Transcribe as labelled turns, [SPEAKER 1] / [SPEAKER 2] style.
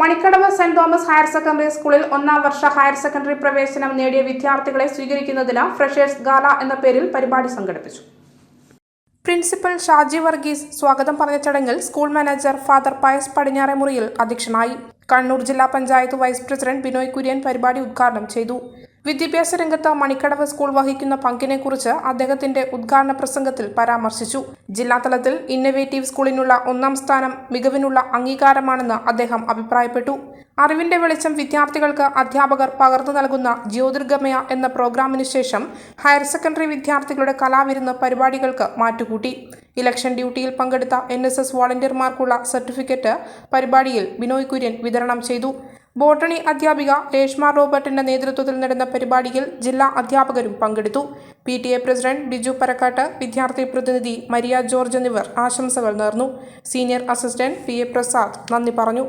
[SPEAKER 1] Manikkadavu saint Thomas higher secondary സ്കൂളിൽ ഒന്നാം വർഷ higher secondary പ്രവേശനം നേടിയ വിദ്യാർത്ഥികളെ സ്വീകരിക്കുന്നതിന് ഫ്രഷേഴ്സ് ഗാല എന്ന പേരിൽ പരിപാടി സംഘടിപ്പിച്ചു. പ്രിൻസിപ്പൽ ഷാജി വർഗീസ് സ്വാഗതം പറഞ്ഞ ചടങ്ങിൽ school manager father Pius Padinjaremuriyil അധ്യക്ഷനായി. കണ്ണൂർ ജില്ലാ പഞ്ചായത്ത് വൈസ് പ്രസിഡന്റ് ബിനോയ് കുര്യൻ പരിപാടി ഉദ്ഘാടനം ചെയ്തു. വിദ്യാഭ്യാസ രംഗത്ത് മണിക്കടവ് സ്കൂൾ വഹിക്കുന്ന പങ്കിനെക്കുറിച്ച് അദ്ദേഹത്തിന്റെ ഉദ്ഘാടന പ്രസംഗത്തിൽ പരാമർശിച്ചു. ജില്ലാതലത്തിൽ ഇന്നവേറ്റീവ് സ്കൂളിനുള്ള ഒന്നാം സ്ഥാനം മികവിനുള്ള അംഗീകാരമാണെന്ന് അദ്ദേഹം അഭിപ്രായപ്പെട്ടു. അറിവിന്റെ വെളിച്ചം വിദ്യാർത്ഥികൾക്ക് അധ്യാപകർ പകർന്നു നൽകുന്ന ജ്യോതിർഗമയ എന്ന പ്രോഗ്രാമിന് ശേഷം ഹയർ സെക്കൻഡറി വിദ്യാർത്ഥികളുടെ കലാവിരുന്ന് പരിപാടികൾക്ക് മാറ്റുകൂട്ടി. ഇലക്ഷൻ ഡ്യൂട്ടിയിൽ പങ്കെടുത്ത എൻ എസ് എസ് വോളണ്ടിയർമാർക്കുള്ള സർട്ടിഫിക്കറ്റ് പരിപാടിയിൽ ബിനോയ് കുര്യൻ വിതരണം ചെയ്തു. ബോട്ടണി അധ്യാപിക രേഷ്മ റോബർട്ടിന്റെ നേതൃത്വത്തിൽ നടന്ന പരിപാടിയിൽ ജില്ലാ അധ്യാപകരും പങ്കെടുത്തു. P T A president Biju Parakkatt വിദ്യാർത്ഥി പ്രതിനിധി മരിയ ജോർജ് എന്നിവർ ആശംസകൾ നേർന്നു. Senior assistant P A Prasad നന്ദി പറഞ്ഞു.